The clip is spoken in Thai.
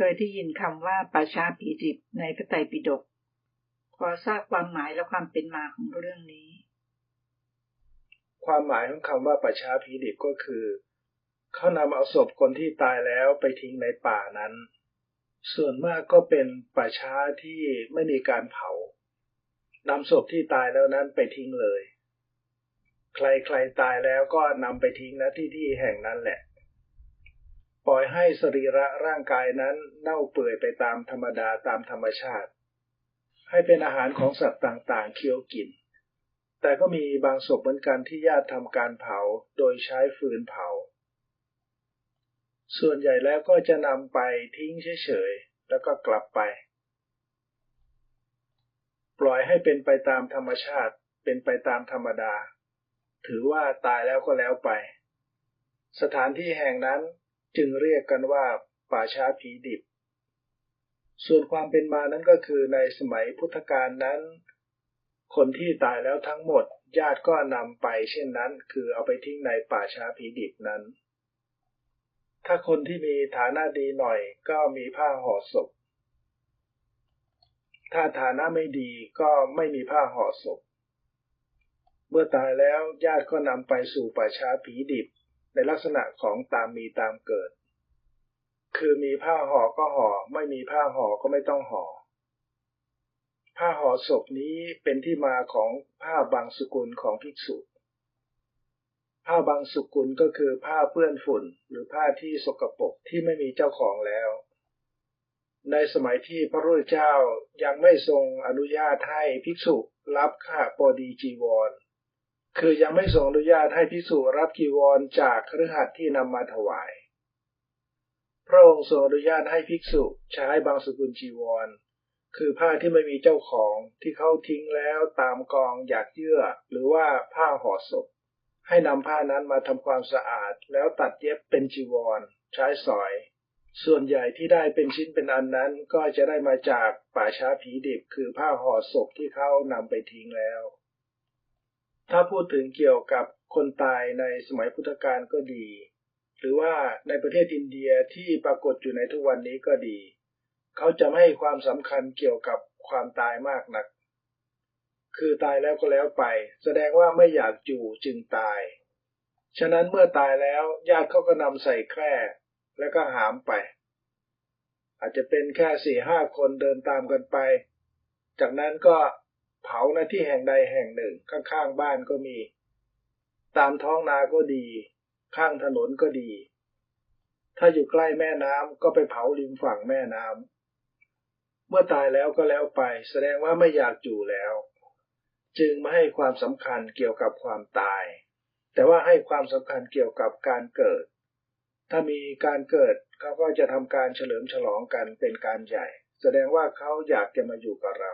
เคยได้ยินคำว่าป่าช้าผีดิบในพระไตรปิฎกพอทราบความหมายและความเป็นมาของเรื่องนี้ ความหมายของคำว่าป่าช้าผีดิบก็คือ เขานำเอาศพคนที่ตายแล้วไปทิ้งในป่านั้น ส่วนมากก็เป็นป่าช้าที่ไม่มีการเผานำศพที่ตายแล้วนั้นไปทิ้งเลย ใครใครตายแล้วก็นำไปทิ้งณที่ที่แห่งนั้นแหละ ล่อยให้สรีระร่างกายนั้นเน่าเปื่อยไปตามธรรมดาตามธรรมชาติ ให้เป็นอาหารของสัตว์ต่างๆ เคี้ยวกิน แต่ก็มีบางศพเหมือนกันที่ญาติทำการเผาโดยใช้ฟืนเผา ส่วนใหญ่แล้วก็จะนำไปทิ้งเฉยๆ แล้วก็กลับไป ปล่อยให้เป็นไปตามธรรมชาติ เป็นไปตามธรรมดา ถือว่าตายแล้วก็แล้วไป สถานที่แห่งนั้น จึงเรียกกันว่าป่าช้าผีดิบ ส่วนความเป็นมานั้นก็คือในสมัยพุทธกาลนั้น คนที่ตายแล้วทั้งหมด ญาติก็นำไปเช่นนั้น คือเอาไปทิ้งในป่าช้าผีดิบนั้น ถ้าคนที่มีฐานะดีหน่อยก็มีผ้าห่อศพ ถ้าฐานะไม่ดีก็ไม่มีผ้าห่อศพ เมื่อตายแล้วญาติก็นำไปสู่ป่าช้าผีดิบ ในลักษณะของตามมีตามเกิด คือมีผ้าห่อก็ห่อ ไม่มีผ้าห่อก็ไม่ต้องห่อ ผ้าห่อศพนี้เป็นที่มาของผ้าบางสกุลของภิกษุ ผ้าบางสกุลก็คือผ้าเปื้อนฝุ่น หรือผ้าที่สกปรกที่ไม่มีเจ้าของแล้ว ในสมัยที่พระพุทธเจ้ายังไม่ทรงอนุญาตให้ภิกษุรับข้าปอดีจีวร คือยังไม่ทรงอนุญาตให้ภิกษุรับจีวรจากครือขัดที่นำมาถวาย พระองค์ทรงอนุญาตให้ภิกษุใช้บางสกุลจีวร คือผ้าที่ไม่มีเจ้าของที่เขาทิ้งแล้วตามกองหยาดเยื่อ หรือว่าผ้าห่อศพ ให้นำผ้านั้นมาทำความสะอาดแล้วตัดเย็บเป็นจีวร ใช้สอย ส่วนใหญ่ที่ได้เป็นชิ้นเป็นอันนั้นก็จะได้มาจากป่าช้าผีดิบคือผ้าห่อศพที่เขานำไปทิ้งแล้ว ถ้าพูดถึงเกี่ยวกับคนตายในสมัยพุทธกาลก็ดี หรือว่าในประเทศอินเดียที่ปรากฏอยู่ในทุกวันนี้ก็ดี เขาจะไม่ให้ความสำคัญเกี่ยวกับความตายมากนัก คือตายแล้วก็แล้วไป แสดงว่าไม่อยากอยู่จึงตาย ฉะนั้นเมื่อตายแล้วญาติเขาก็นำใส่แคร่แล้วก็หามไป อาจจะเป็นแค่สี่ห้าคนเดินตามกันไป จากนั้นก็ เผาในที่แห่งใดแห่งหนึ่ง ข้างๆบ้านก็มี ตามท้องนาก็ดี ข้างถนนก็ดี ถ้าอยู่ใกล้แม่น้ำก็ไปเผาริมฝั่งแม่น้ำเมื่อตายแล้วก็แล้วไป แสดงว่าไม่อยากอยู่แล้ว จึงไม่ให้ความสำคัญเกี่ยวกับความตาย แต่ว่าให้ความสำคัญเกี่ยวกับการเกิด ถ้ามีการเกิดเขาก็จะทำการเฉลิมฉลองกันเป็นการใหญ่ แสดงว่าเขาอยากจะมาอยู่กับเรา